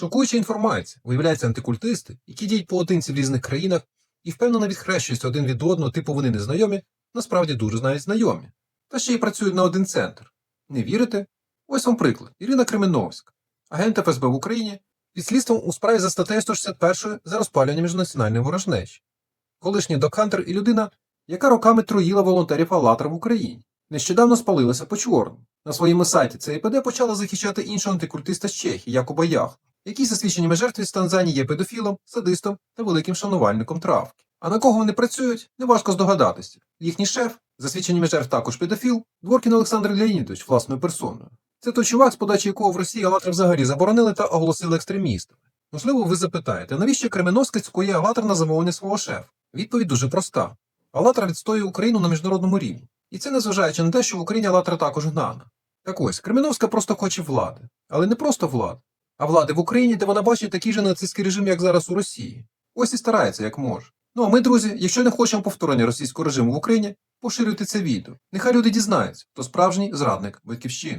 Шокуюча інформація. Виявляється, антикультисти, які діють поодинці в різних країнах і впевнено відхрещуються один від одного, типу вони незнайомі, насправді дуже навіть знайомі. Та ще й працюють на один центр. Не вірите? Ось вам приклад. Ірина Кременовська, агент ФСБ в Україні, під слідством у справі за статтею 161 за розпалювання міжнаціональної ворожнечі. Колишній докхантер і людина, яка роками троїла волонтерів «АЛЛАТРА» в Україні. Нещодавно спалилася по чорному. На своєму сайті ЦІПД почала захищати іншого антикультиста з Чехії, Якуба Яхла, який за свідченнями жертви з Танзанії є педофілом, садистом та великим шанувальником травки. А на кого вони працюють, неважко здогадатися. Їхній шеф, за свідченнями жертв також педофіл, Дворкін Олександр Леонідович власною персоною. Це той чувак, з подачі якого в Росії «АЛЛАТРА» взагалі заборонили та оголосили екстремістами. Можливо, ви запитаєте, навіщо Кременовський цькує «АЛЛАТРА» на замовлення свого шефа? Відповідь дуже проста. «АЛЛАТРА» відстоює Україну на міжнародному рівні. І це незважаючи на те, що в Україні «АЛЛАТРА» також гнана. Так ось, Кременовська просто хоче влади. Але не просто влади, а влади в Україні, де вона бачить такий же нацистський режим, як зараз у Росії. Ось і старається, як може. Ну а ми, друзі, якщо не хочемо повторення російського режиму в Україні, поширюйте це відео. Нехай люди дізнаються, хто справжній зрадник батьківщини.